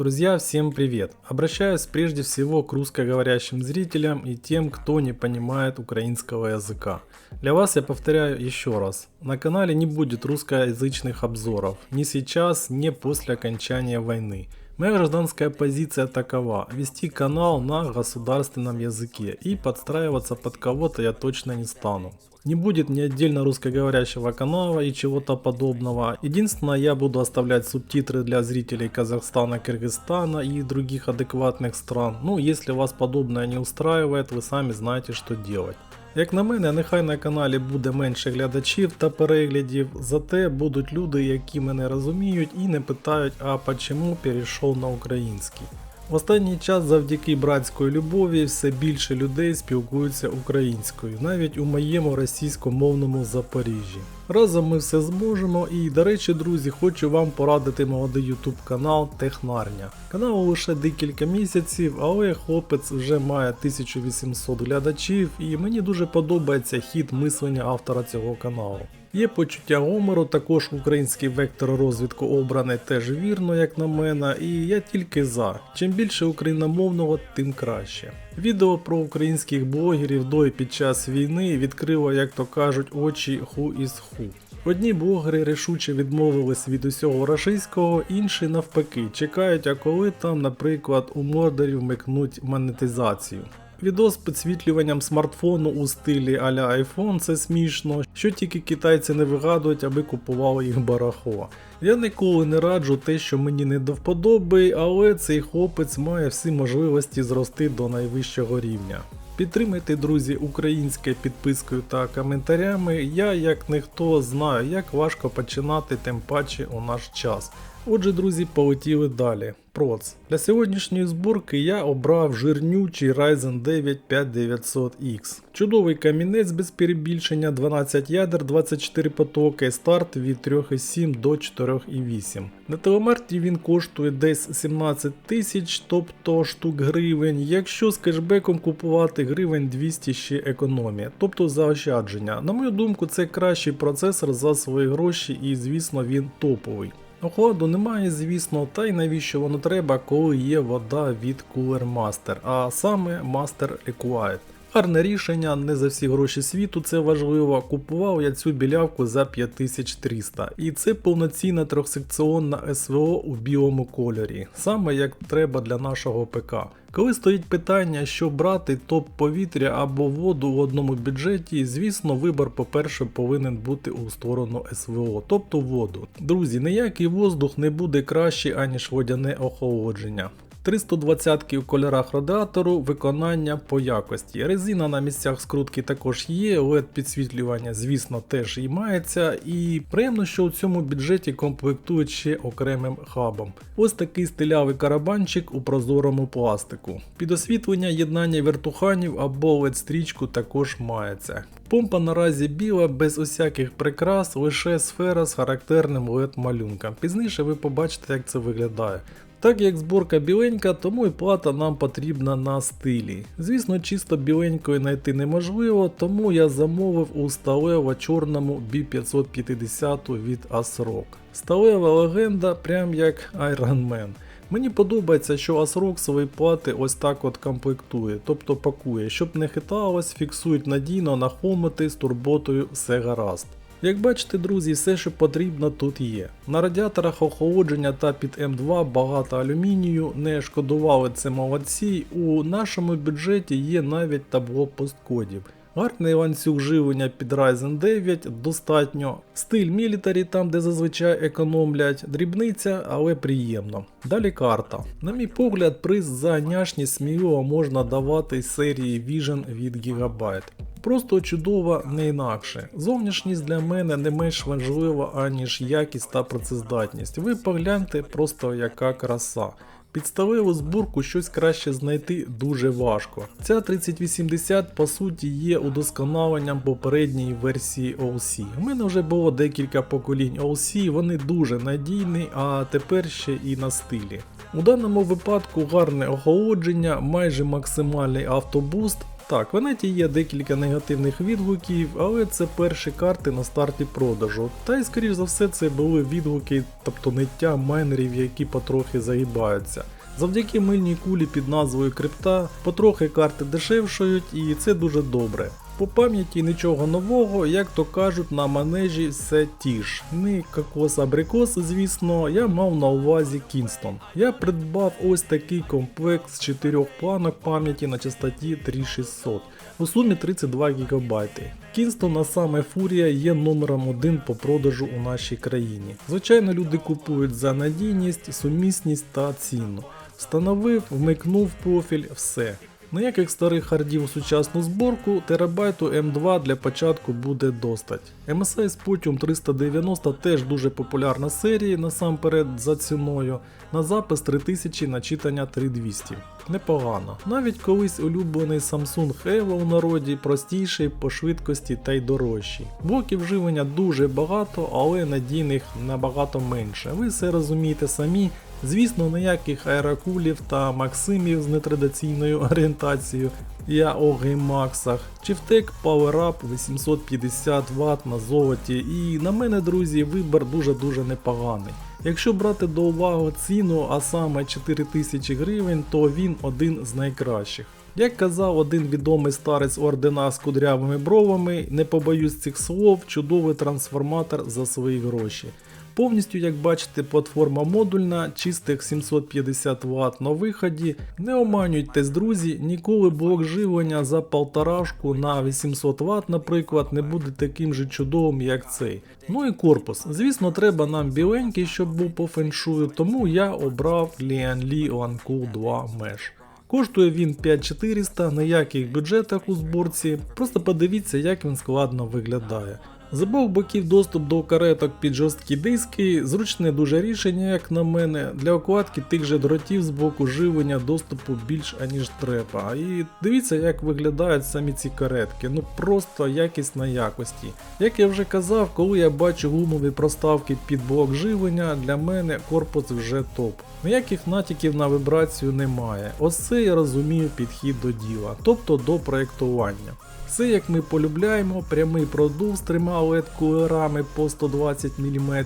Друзья, всем привет! Обращаюсь прежде всего к русскоговорящим зрителям и тем, кто не понимает украинского языка. Для вас я повторяю еще раз. На канале не будет русскоязычных обзоров. Ни сейчас, ни после окончания войны. Моя гражданская позиция такова. Вести канал на государственном языке и подстраиваться под кого-то я точно не стану. Не будет ни отдельно русскоговорящего канала и чего-то подобного. Единственное, я буду оставлять субтитры для зрителей Казахстана, Кыргызстана и других адекватных стран. Ну, если вас подобное не устраивает, вы сами знаете, что делать. Як на мене, нехай на каналі буде менше глядачів та переглядів, зате будуть люди, які мене розуміють і не питають, а почему перейшов на український. В останній час завдяки братської любові все більше людей спілкуються українською, навіть у моєму російськомовному Запоріжжі. Разом ми все зможемо і, до речі, друзі, хочу вам порадити молодий YouTube канал Технарня. Каналу лише декілька місяців, але хлопець вже має 1800 глядачів і мені дуже подобається хід мислення автора цього каналу. Є почуття гумору, також український вектор розвитку обраний теж вірно, як на мене, і я тільки за. Чим більше україномовного, тим краще. Відео про українських блогерів до і під час війни відкрило, як то кажуть, очі ху із ху. Одні блогери рішуче відмовились від усього рашистського, інші навпаки чекають, а коли там, наприклад, у мордерів микнуть монетизацію. Відео з підсвітлюванням смартфону у стилі а-ля iPhone це смішно, що тільки китайці не вигадують, аби купували їх барахло. Я ніколи не раджу те, що мені не до вподоби, але цей хлопець має всі можливості зрости до найвищого рівня. Підтримайте, друзі, українське підпискою та коментарями. Я, як ніхто, знаю, як важко починати, тим паче у наш час. Отже, друзі, полетіли далі. Проц. Для сьогоднішньої зборки я обрав жирнючий Ryzen 9 5900X. Чудовий камінець без перебільшення, 12 ядер, 24 потоки, старт від 3,7 до 4,8. На телемарті він коштує десь 17 тисяч, тобто штук гривень. Якщо з кешбеком купувати гривень 200 ще економія, тобто заощадження. На мою думку, це кращий процесор за свої гроші і звісно він топовий. Охладу немає, звісно, та й навіщо воно треба, коли є вода від Cooler Master, а саме Master Equiet. Гарне рішення, не за всі гроші світу, це важливо. Купував я цю білявку за 5300. І це повноцінна трьохсекціонна СВО у білому кольорі, саме як треба для нашого ПК. Коли стоїть питання, що брати топ повітря або воду в одному бюджеті, звісно, вибор, по-перше, повинен бути у сторону СВО, тобто воду. Друзі, ніякий воздух не буде краще, аніж водяне охолодження. 320 в кольорах радіатору, виконання по якості. Резина на місцях скрутки також є, LED підсвітлювання, звісно, теж і мається. І приємно, що у цьому бюджеті комплектують ще окремим хабом. Ось такий стилявий карабанчик у прозорому пластику. Під освітлення єднання вертуханів або LED стрічку також мається. Помпа наразі біла, без усяких прикрас, лише сфера з характерним LED малюнком. Пізніше ви побачите, як це виглядає. Так як зборка біленька, тому і плата нам потрібна на стилі. Звісно, чисто біленької знайти неможливо, тому я замовив у сталево-чорному B550 від ASRock. Сталева легенда, прям як Iron Man. Мені подобається, що ASRock свої плати ось так от комплектує, тобто пакує, щоб не хиталось, фіксують надійно на хомоти з турботою все гаразд. Як бачите, друзі, все, що потрібно, тут є. На радіаторах охолодження та під М2 багато алюмінію, не шкодували це молодці. У нашому бюджеті є навіть табло посткодів. Гарний ланцюг живлення під Ryzen 9 достатньо. Стиль мілітарі там, де зазвичай економлять, дрібниця, але приємно. Далі карта. На мій погляд, приз за няшність сміливо можна давати серії Vision від Gigabyte. Просто чудова не інакше. Зовнішність для мене не менш важлива, аніж якість та працездатність. Ви погляньте просто яка краса. Під збурку щось краще знайти дуже важко. Ця 3080 по суті є удосконаленням попередньої версії OC. У мене вже було декілька поколінь OC, вони дуже надійні, а тепер ще і на стилі. У даному випадку гарне охолодження, майже максимальний автобуст, Так, в інеті є декілька негативних відгуків, але це перші карти на старті продажу. Та й скоріш за все це були відгуки, тобто ниття майнерів, які потрохи загибаються. Завдяки мильній кулі під назвою крипта потрохи карти дешевшають і це дуже добре. По пам'яті нічого нового, як то кажуть, на манежі все ті ж. Не кокос абрикос, звісно, я мав на увазі Кінстон. Я придбав ось такий комплект з 4 планок пам'яті на частоті 3600 у сумі 32 ГБ. Кінстон, а саме Фурія, є номером один по продажу у нашій країні. Звичайно, люди купують за надійність, сумісність та ціну. Встановив, вмикнув профіль, все. Ніяких старих хардів у сучасну зборку, терабайту М2 для початку буде достать. MSI Sputium 390 теж дуже популярна серія, насамперед за ціною. На запис 3000 на читання 3200. Непогано. Навіть колись улюблений Samsung Evo у народі простіший по швидкості та й дорожчий. Блоків живлення дуже багато, але надійних набагато менше. Ви все розумієте самі. Звісно, ніяких аерокулів та максимів з нетрадиційною орієнтацією я о геймаксах. Чифтек PowerUp 850 Вт на золоті і на мене, друзі, вибір дуже-дуже непоганий. Якщо брати до уваги ціну, а саме 4000 гривень, то він один з найкращих. Як казав один відомий старець ордена з кудрявими бровами, не побоюсь цих слов, чудовий трансформатор за свої гроші. Повністю, як бачите, платформа модульна, чистих 750 Вт на виході. Не оманюйтесь, друзі, ніколи блок живлення за полторашку на 800 Вт, наприклад, не буде таким же чудовим, як цей. Ну і корпус. Звісно, треба нам біленький, щоб був по феншую, тому я обрав Lianli OneCool 2 Mesh. Коштує він 5400, ніяких бюджетах у зборці, просто подивіться, як він складно виглядає. З обох боків доступ до кареток під жорсткі диски, зручне дуже рішення, як на мене, для окладки тих же дротів з боку живлення доступу більш аніж треба. І дивіться, як виглядають самі ці каретки, ну просто якість на якості. Як я вже казав, коли я бачу гумові проставки під блок живлення, для мене корпус вже топ. Ніяких натяків на вібрацію немає. Ось це я розумію підхід до діла, тобто до проєктування. Все як ми полюбляємо, прямий продув з трьома LED кулерами по 120 мм.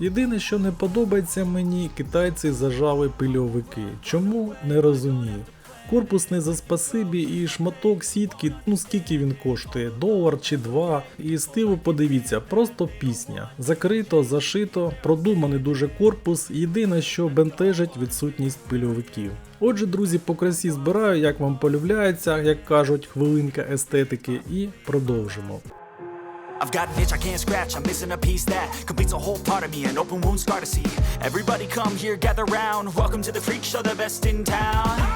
Єдине, що не подобається мені, китайці зажали пильовики. Чому не розумію. Корпус не за спасибі і шматок сітки, ну скільки він коштує, долар чи два. І з тилу подивіться, просто пісня. Закрито, зашито, продуманий дуже корпус, єдине, що бентежить відсутність пильовиків. Отже, друзі, по красі збираю, як вам полюбляється, як кажуть, хвилинка естетики, і продовжимо. I've got an itch I can't scratch, I'm missing a piece that completes a whole part of me, an open wound scar to see. Everybody come here, gather round, welcome to the freak show, the best in town.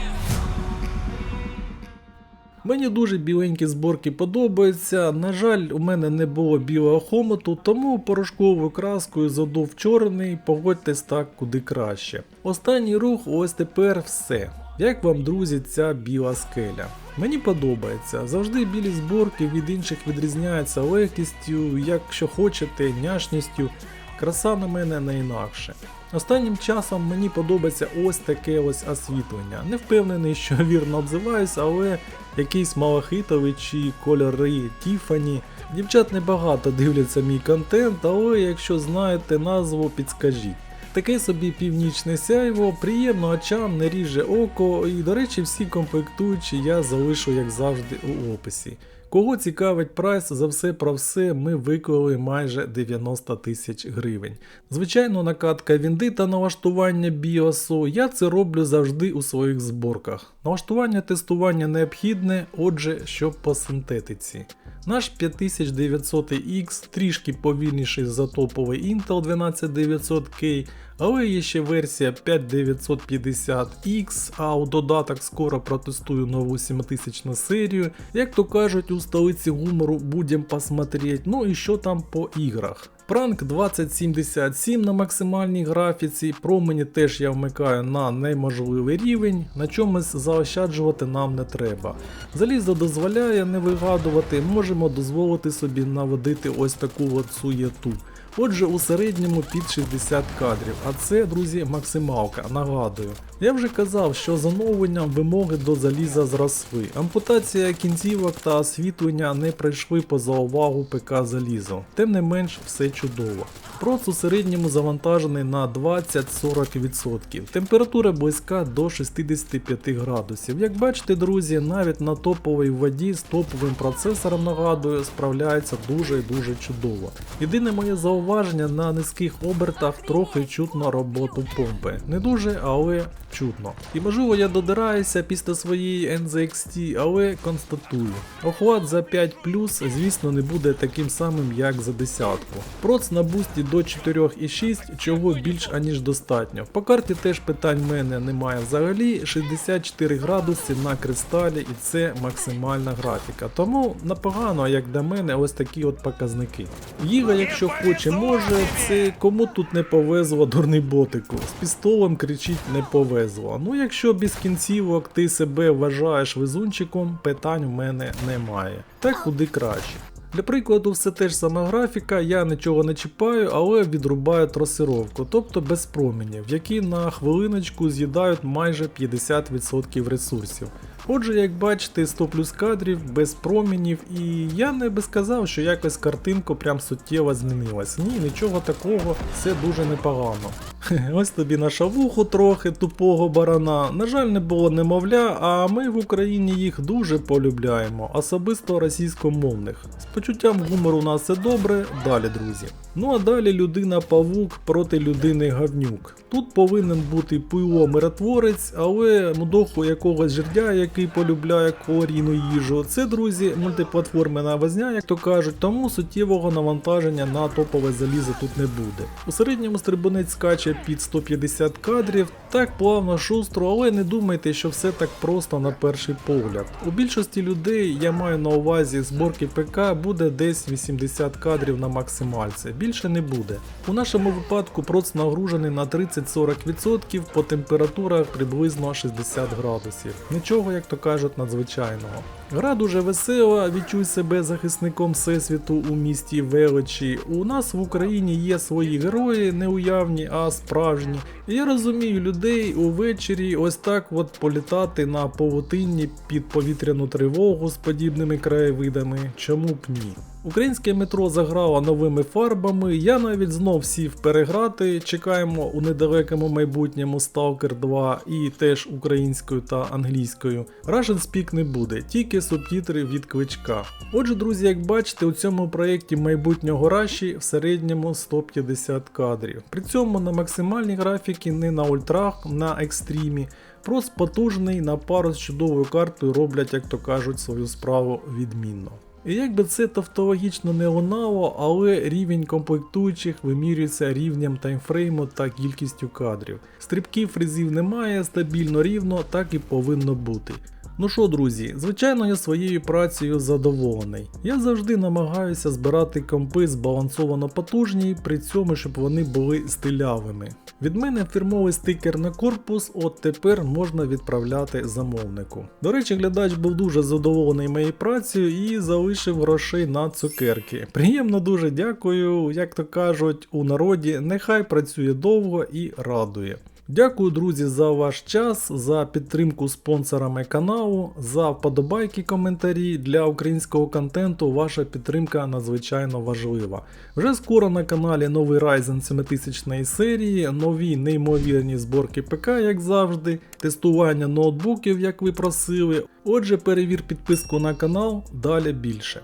Мені дуже біленькі зборки подобаються. На жаль, у мене не було білого хомоту, тому порошковою краскою задув чорний, погодьтесь так куди краще. Останній рух, ось тепер все. Як вам, друзі, ця біла скеля? Мені подобається. Завжди білі зборки від інших відрізняються легкістю, якщо хочете, няшністю. Краса на мене не інакше. Останнім часом мені подобається ось таке ось освітлення. Не впевнений, що вірно обзиваюся, але якийсь малахитовий чи кольори Тіфані. Дівчат небагато дивляться мій контент, але якщо знаєте назву, підскажіть. Таке собі північне сяйво, приємно очам, не ріже око, і, до речі, всі комплектуючі я залишу, як завжди, у описі. Кого цікавить прайс за все про все, ми виклали майже 90 тисяч гривень. Звичайно, накатка вінди та налаштування біосу, я це роблю завжди у своїх зборках. Налаштування тестування необхідне, отже, що по синтетиці. Наш 5900X трішки повільніший за топовий Intel 12900K, але є ще версія 5950X, а у додаток скоро протестую нову 7000 серію. Як то кажуть, у столиці гумору будем посмотреть, ну і що там по іграх. Пранк 2077 на максимальній графіці, промені теж я вмикаю на неможливий рівень, на чомусь заощаджувати нам не треба. Залізо дозволяє не вигадувати, можемо дозволити собі наводити ось таку от суєту. Отже, у середньому під 60 кадрів, а це, друзі, максималка, нагадую. Я вже казав, що з оновленням вимоги до заліза зросли. Ампутація кінцівок та освітлення не пройшли поза увагу ПК залізо. Тим не менш, все чудово. Проц у середньому завантажений на 20-40%. Температура близька до 65 градусів. Як бачите, друзі, навіть на топовій воді з топовим процесором нагадую, справляється дуже і дуже чудово. Єдине моє зауваження на низьких обертах трохи чутно роботу помпи. Не дуже, але чутно. І можливо я додираюся після своєї NZXT, але констатую. Охват за 5 звісно, не буде таким самим, як за десятку. Проц на бусті до 4,6, чого більш аніж достатньо. По карті теж питань в мене немає взагалі. 64 градуси на кристалі і це максимальна графіка. Тому непогано, як для мене, ось такі от показники. Їга, якщо хоче, може, це кому тут не повезло дурний ботику. З пістолем кричить не повезло. Ну якщо без кінцівок ти себе вважаєш везунчиком, питань в мене немає. Так куди краще. Для прикладу, все те ж саме графіка, я нічого не чіпаю, але відрубаю трасировку, тобто без променів, які на хвилиночку з'їдають майже 50% ресурсів. Отже, як бачите, 100 плюс кадрів без промінів, і я не би сказав, що якось картинка прям суттєво змінилась. Ні, нічого такого, все дуже непогано. Ось тобі на шавуху трохи тупого барана. На жаль, не було немовля, а ми в Україні їх дуже полюбляємо, особисто російськомовних. З почуттям гумору у нас все добре, далі, друзі. Ну а далі людина-павук проти людини гавнюк. Тут повинен бути пиво миротворець, але мудоху якогось жердя, який полюбляє калорійну їжу. Це, друзі, мультиплатформена возня, як то кажуть, тому суттєвого навантаження на топове залізо тут не буде. У середньому стрибунець скаче під 150 кадрів, так плавно, шустро, але не думайте, що все так просто на перший погляд. У більшості людей, я маю на увазі зборки ПК, буде десь 80 кадрів на максимальці, більше не буде. У нашому випадку проц нагружений на 30-40% по температурах приблизно 60 градусів. Нічого, як то кажуть, надзвичайного. Гра дуже весела, відчуй себе захисником всесвіту у місті величі. У нас в Україні є свої герої, не уявні, а справжні. І я розумію людей увечері ось так от політати на павутинні під повітряну тривогу з подібними краєвидами. Чому б ні? Українське метро заграло новими фарбами. Я навіть знов сів переграти. Чекаємо у недалекому майбутньому Stalker 2 і теж українською та англійською. Russian Speak не буде, тільки субтитри від кличка. Отже, друзі, як бачите, у цьому проєкті майбутнього Раші в середньому 150 кадрів. При цьому на максимальній графіки не на ультрах, на екстрімі. Просто потужний на пару з чудовою картою роблять, як то кажуть, свою справу відмінно. І як би це тавтологічно не лунало, але рівень комплектуючих вимірюється рівнем таймфрейму та кількістю кадрів. Стрибків фрезів немає, стабільно рівно, так і повинно бути. Ну що, друзі, звичайно, я своєю працею задоволений. Я завжди намагаюся збирати компи збалансовано потужні, при цьому, щоб вони були стилявими. Від мене фірмовий стикер на корпус, от тепер можна відправляти замовнику. До речі, глядач був дуже задоволений моєю працею і залишив грошей на цукерки. Приємно дуже дякую, як то кажуть у народі, нехай працює довго і радує. Дякую, друзі, за ваш час, за підтримку спонсорами каналу, за вподобайки, коментарі для українського контенту. Ваша підтримка надзвичайно важлива. Вже скоро на каналі новий Ryzen 7000 серії, нові неймовірні зборки ПК, як завжди, тестування ноутбуків, як ви просили. Отже, перевір підписку на канал, далі більше.